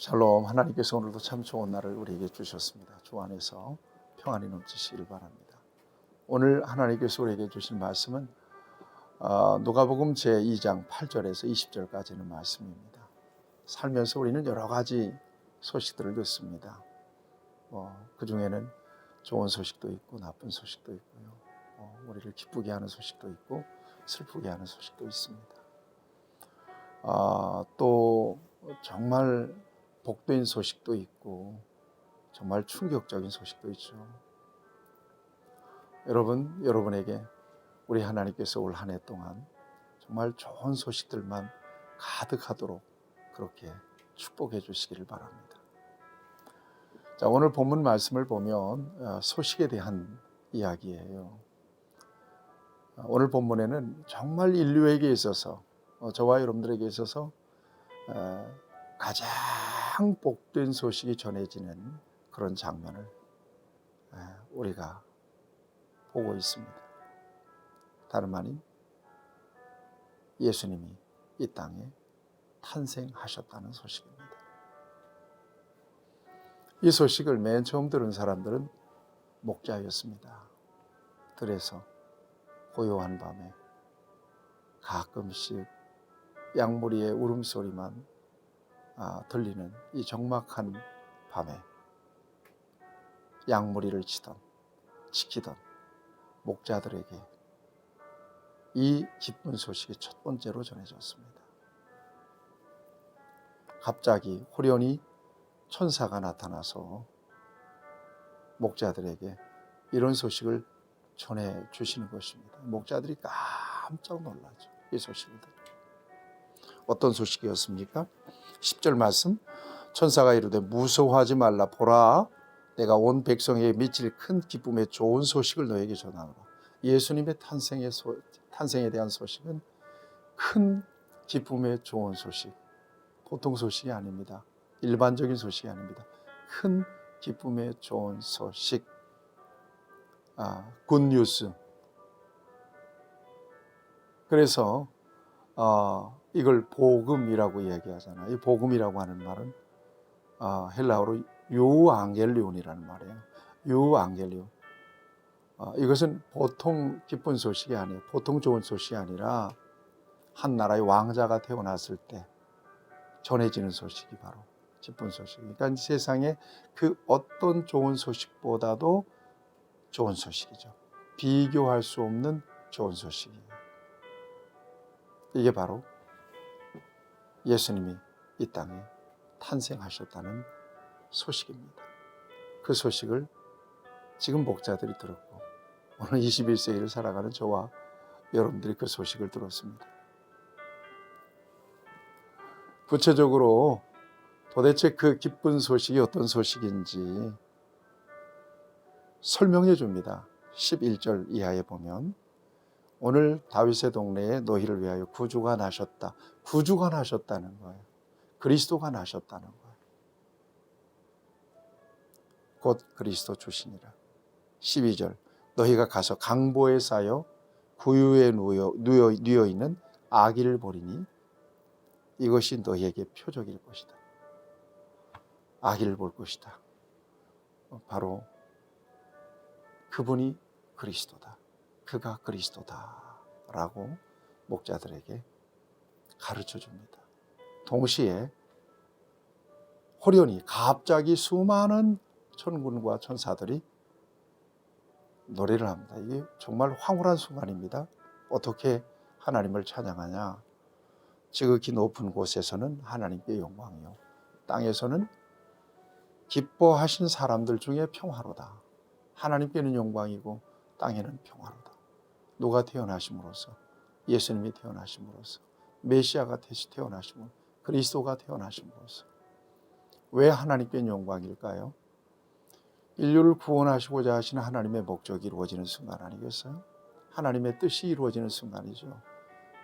샬롬 하나님께서 오늘도 참 좋은 날을 우리에게 주셨습니다. 주 안에서 평안이 넘치시길 바랍니다. 오늘 하나님께서 우리에게 주신 말씀은 어, 누가복음 제 2장 8절에서 20절까지는 말씀입니다. 살면서 우리는 여러 가지 소식들을 듣습니다. 뭐, 그 중에는 좋은 소식도 있고 나쁜 소식도 있고요. 어, 우리를 기쁘게 하는 소식도 있고 슬프게 하는 소식도 있습니다. 아, 또 정말 복된 소식도 있고 정말 충격적인 소식도 있죠. 여러분, 여러분에게 우리 하나님께서 올 한 해 동안 정말 좋은 소식들만 가득하도록 그렇게 축복해 주시기를 바랍니다. 자, 오늘 본문 말씀을 보면 어, 소식에 대한 이야기예요. 어, 오늘 본문에는 정말 인류에게 있어서 어, 저와 여러분들에게 있어서 어, 가장 복된 소식이 전해지는 그런 장면을 에, 우리가 보고 있습니다. 다름 아닌 예수님이 이 땅에 탄생하셨다는 소식입니다. 이 소식을 맨 처음 들은 사람들은 목자였습니다. 들에서 고요한 밤에 가끔씩 양무리의 울음소리만 아, 들리는 이 적막한 밤에 양무리를 치던 지키던 목자들에게 이 기쁜 소식이 첫 번째로 전해졌습니다. 갑자기 호련히 천사가 나타나서 목자들에게 이런 소식을 전해 주시는 것입니다. 목자들이 깜짝 놀라죠. 이 소식을 듣고. 어떤 소식이었습니까? 10절 말씀 천사가 이르되 무서워하지 말라 보라 내가 온 백성에게 미칠 큰 기쁨의 좋은 소식을 너에게 전하노라. 예수님의 탄생의 소, 탄생에 대한 소식은 큰 기쁨의 좋은 소식. 보통 소식이 아닙니다. 일반적인 소식이 아닙니다. 큰 기쁨의 좋은 소식. 아, 굿뉴스. 그래서 어, 이걸 복음이라고 이야기하잖아요. 이 복음이라고 하는 말은 어, 헬라어로 유앙겔리온이라는 말이에요. 유앙겔리온. 어, 이것은 보통 기쁜 소식이 아니에요. 보통 좋은 소식이 아니라 한 나라의 왕자가 태어났을 때 전해지는 소식이 바로 기쁜 소식. 그러니까 세상에 그 어떤 좋은 소식보다도 좋은 소식이죠. 비교할 수 없는 좋은 소식이에요. 이게 바로 예수님이 이 땅에 탄생하셨다는 소식입니다. 그 소식을 지금 목자들이 들었고 오늘 21세기를 살아가는 저와 여러분들이 그 소식을 들었습니다. 구체적으로 도대체 그 기쁜 소식이 어떤 소식인지 설명해 줍니다. 11절 이하에 보면 오늘 다윗의 동네에 너희를 위하여 구주가 나셨다. 구주가 나셨다는 거예요. 그리스도가 나셨다는 거예요. 곧 그리스도 주시니라. 12절 너희가 가서 강보에 쌓여 구유에 누여, 누여, 누여 있는 아기를 보리니 이것이 너희에게 표적일 것이다. 아기를 볼 것이다. 바로 그분이 그리스도다. 그가 그리스도다 라고 목자들에게 가르쳐 줍니다. 동시에 호련히 갑자기 수많은 천군과 천사들이 노래를 합니다. 이게 정말 황홀한 순간입니다. 어떻게 하나님을 찬양하냐? 지극히 높은 곳에서는 하나님께 영광이요. 땅에서는 기뻐하신 사람들 중에 평화로다. 하나님께는 영광이고 땅에는 평화로다. 누가 태어나심으로써 예수님이 태어나심으로써 메시아가 태어나심으로 그리스도가 태어나심으로써 왜 하나님께 영광일까요? 인류를 구원하시고자 하시는 하나님의 목적이 이루어지는 순간 아니겠어요? 하나님의 뜻이 이루어지는 순간이죠.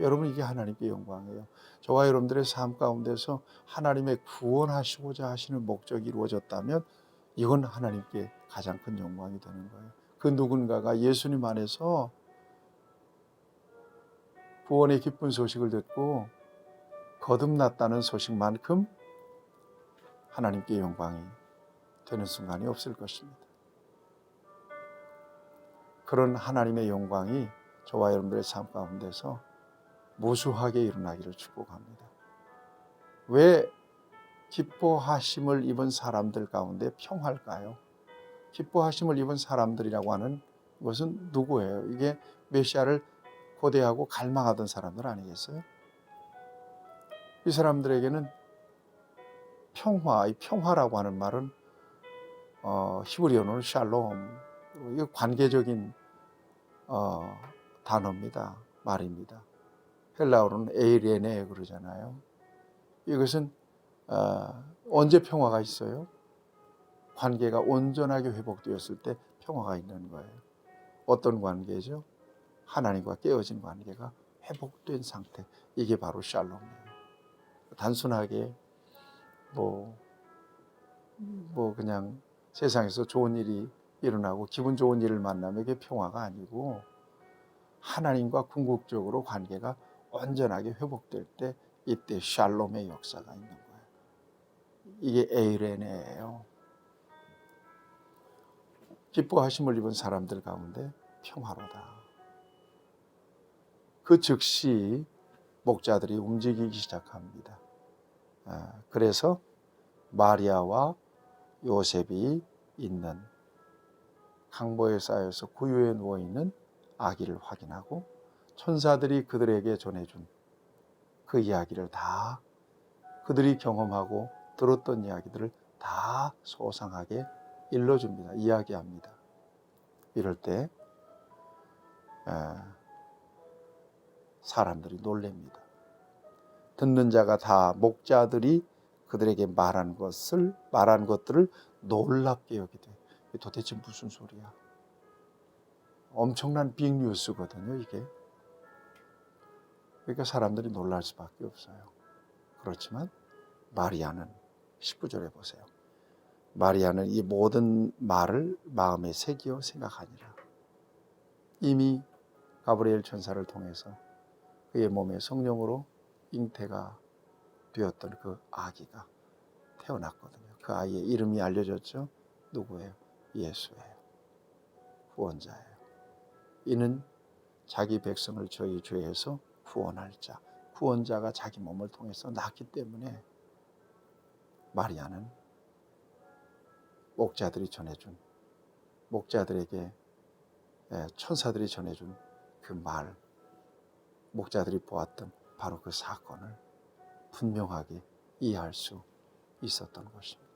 여러분 이게 하나님께 영광이에요. 저와 여러분들의 삶 가운데서 하나님의 구원하시고자 하시는 목적이 이루어졌다면 이건 하나님께 가장 큰 영광이 되는 거예요. 그 누군가가 예수님 안에서 구원의 기쁜 소식을 듣고 거듭났다는 소식만큼 하나님께 영광이 되는 순간이 없을 것입니다. 그런 하나님의 영광이 저와 여러분들의 삶 가운데서 무수하게 일어나기를 축복합니다. 왜 기뻐하심을 입은 사람들 가운데 평할까요? 기뻐하심을 입은 사람들이라고 하는 것은 누구예요? 이게 메시아를 고대하고 갈망하던 사람들 아니겠어요? 이 사람들에게는 평화, 이 평화라고 하는 말은 어, 히브리어는 샬롬, 이거 관계적인 어, 단어입니다. 말입니다. 헬라어로는 에이레네 그러잖아요. 이것은 어, 언제 평화가 있어요? 관계가 온전하게 회복되었을 때 평화가 있는 거예요. 어떤 관계죠? 하나님과 깨어진 관계가 회복된 상태. 이게 바로 샬롬이에요. 단순하게 뭐, 뭐 그냥 세상에서 좋은 일이 일어나고 기분 좋은 일을 만나면 이게 평화가 아니고 하나님과 궁극적으로 관계가 온전하게 회복될 때 이때 샬롬의 역사가 있는 거예요. 이게 에이레네예요. 기뻐하심을 입은 사람들 가운데 평화로다. 그 즉시 목자들이 움직이기 시작합니다. 아, 그래서 마리아와 요셉이 있는 강보에 쌓여서 구유에 누워 있는 아기를 확인하고 천사들이 그들에게 전해준 그 이야기를 다 그들이 경험하고 들었던 이야기들을 다 소상하게 일러줍니다. 이야기합니다. 이럴 때 사람들이 놀랍니다. 듣는 자가 다 목자들이 그들에게 말한 것을 말한 것들을 놀랍게 여기되 도대체 무슨 소리야? 엄청난 빅뉴스거든요, 이게. 그러니까 사람들이 놀랄 수밖에 없어요. 그렇지만 마리아는 19절에 보세요. 마리아는 이 모든 말을 마음에 새기어 생각하니라. 이미 가브리엘 천사를 통해서 그의 몸에 성령으로 잉태가 되었던 그 아기가 태어났거든요. 그 아이의 이름이 알려졌죠. 누구예요? 예수예요. 구원자예요. 이는 자기 백성을 저희 죄에서 구원할 자, 구원자가 자기 몸을 통해서 낳기 때문에 마리아는 목자들이 전해준 목자들에게 예, 천사들이 전해준 그 말, 목자들이 보았던 바로 그 사건을 분명하게 이해할 수 있었던 것입니다.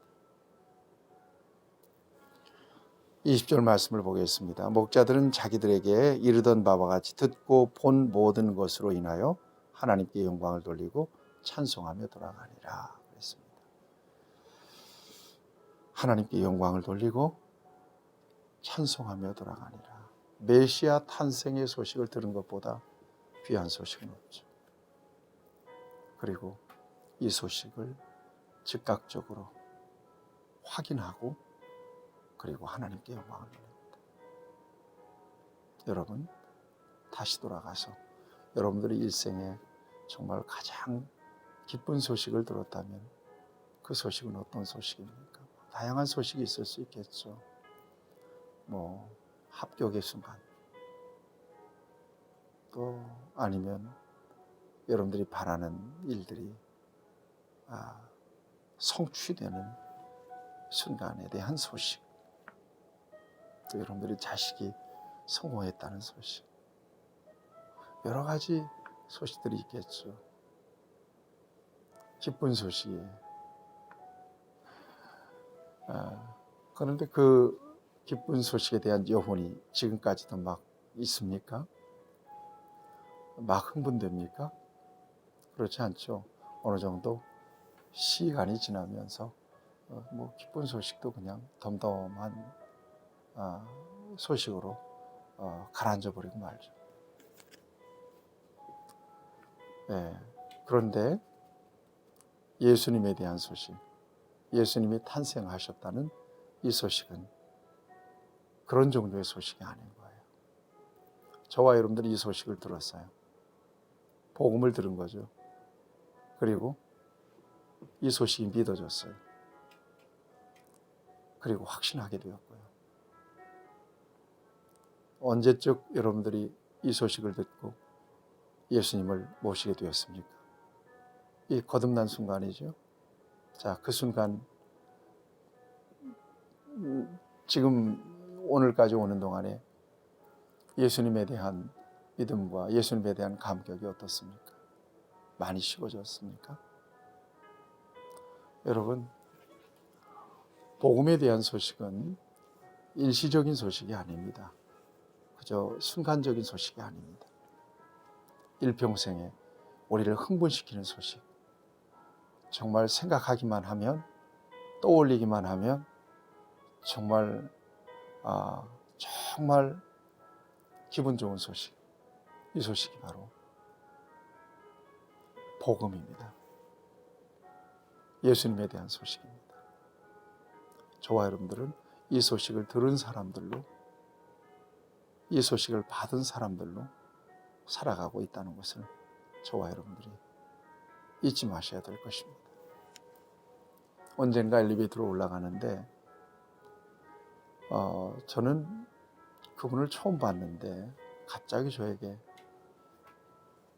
20절 말씀을 보겠습니다. 목자들은 자기들에게 이르던 바와 같이 듣고 본 모든 것으로 인하여 하나님께 영광을 돌리고 찬송하며 돌아가니라. 하나님께 영광을 돌리고 찬송하며 돌아가니라. 메시아 탄생의 소식을 들은 것보다 귀한 소식은 없죠. 그리고 이 소식을 즉각적으로 확인하고 그리고 하나님께 영광을 돌립니다. 여러분 다시 돌아가서 여러분들의 일생에 정말 가장 기쁜 소식을 들었다면 그 소식은 어떤 소식입니까? 다양한 소식이 있을 수 있겠죠. 뭐 합격의 순간 또 아니면 여러분들이 바라는 일들이 아, 성취되는 순간에 대한 소식 또 여러분들이 자식이 성공했다는 소식 여러 가지 소식들이 있겠죠. 기쁜 소식이에요. 아, 그런데 그 기쁜 소식에 대한 여혼이 지금까지도 막 있습니까? 막 흥분됩니까? 그렇지 않죠. 어느 정도 시간이 지나면서 어, 뭐 기쁜 소식도 그냥 덤덤한 아, 소식으로 어, 가라앉아 버리고 말죠. 네. 그런데 예수님에 대한 소식, 예수님이 탄생하셨다는 이 소식은 그런 종류의 소식이 아닌 거예요. 저와 여러분들이 이 소식을 들었어요. 복음을 들은 거죠. 그리고 이 소식이 믿어졌어요. 그리고 확신하게 되었고요. 언제적 여러분들이 이 소식을 듣고 예수님을 모시게 되었습니까? 이 거듭난 순간이죠. 자, 그 순간 음, 지금 오늘까지 오는 동안에 예수님에 대한 믿음과 예수님에 대한 감격이 어떻습니까? 많이 식어졌습니까? 여러분, 복음에 대한 소식은 일시적인 소식이 아닙니다. 그저 순간적인 소식이 아닙니다. 일평생에 우리를 흥분시키는 소식. 정말 생각하기만 하면, 떠올리기만 하면, 정말, 아, 정말 기분 좋은 소식. 이 소식이 바로 복음입니다. 예수님에 대한 소식입니다. 저와 여러분들은 이 소식을 들은 사람들로, 이 소식을 받은 사람들로 살아가고 있다는 것을 저와 여러분들이 잊지 마셔야 될 것입니다. 언젠가 엘리베이터로 올라가는데, 어, 저는 그분을 처음 봤는데, 갑자기 저에게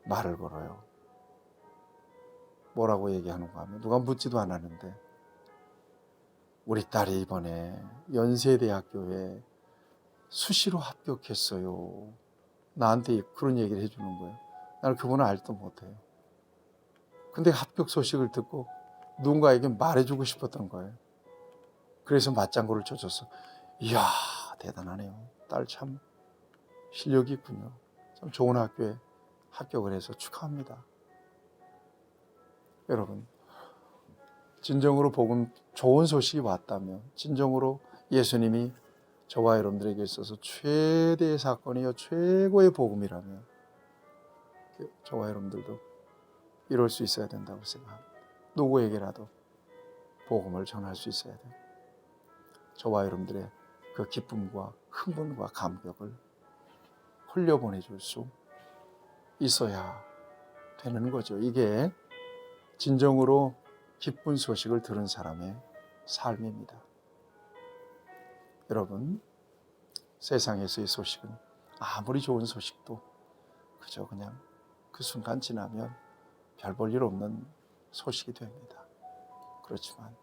말을 걸어요. 뭐라고 얘기하는가 하면, 누가 묻지도 않았는데, 우리 딸이 이번에 연세대학교에 수시로 합격했어요. 나한테 그런 얘기를 해주는 거예요. 나는 그분을 알지도 못해요. 근데 합격 소식을 듣고 누군가에게 말해주고 싶었던 거예요. 그래서 맞장구를 쳐줘서 이야 대단하네요. 딸 참 실력이 있군요. 참 좋은 학교에 합격을 해서 축하합니다. 여러분 진정으로 복음 좋은 소식이 왔다면 진정으로 예수님이 저와 여러분들에게 있어서 최대의 사건이요 최고의 복음이라면 저와 여러분들도 이럴 수 있어야 된다고 생각합니다. 누구에게라도 복음을 전할 수 있어야 돼요. 저와 여러분들의 그 기쁨과 흥분과 감격을 흘려보내 줄 수 있어야 되는 거죠. 이게 진정으로 기쁜 소식을 들은 사람의 삶입니다. 여러분, 세상에서의 소식은 아무리 좋은 소식도 그저 그냥 그 순간 지나면 별 볼 일 없는 소식이 됩니다. 그렇지만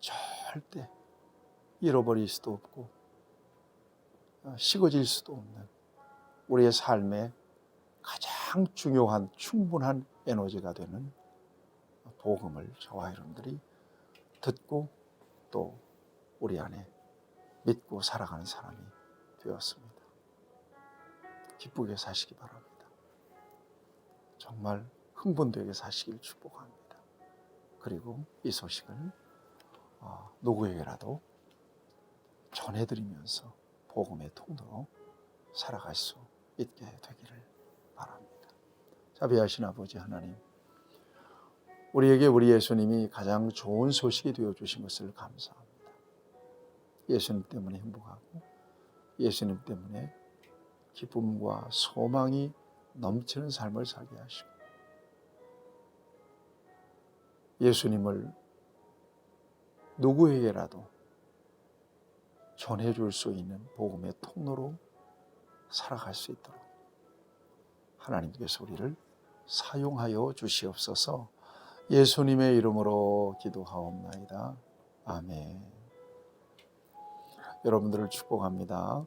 절대 잃어버릴 수도 없고 어, 식어질 수도 없는 우리의 삶의 가장 중요한 충분한 에너지가 되는 복음을 저와 여러분들이 듣고 또 우리 안에 믿고 살아가는 사람이 되었습니다. 기쁘게 사시기 바랍니다. 정말 흥분되게 사시길 축복합니다. 그리고 이 소식을 어, 누구에게라도 전해드리면서 복음의 통로로 살아갈 수 있게 되기를. 자비하신 아버지 하나님, 우리에게 우리 예수님이 가장 좋은 소식이 되어 주신 것을 감사합니다. 예수님 때문에 행복하고 예수님 때문에 기쁨과 소망이 넘치는 삶을 살게 하시고 예수님을 누구에게라도 전해 줄 수 있는 복음의 통로로 살아갈 수 있도록 하나님께서 우리를 사용하여 주시옵소서 예수님의 이름으로 기도하옵나이다. 아멘. 여러분들을 축복합니다.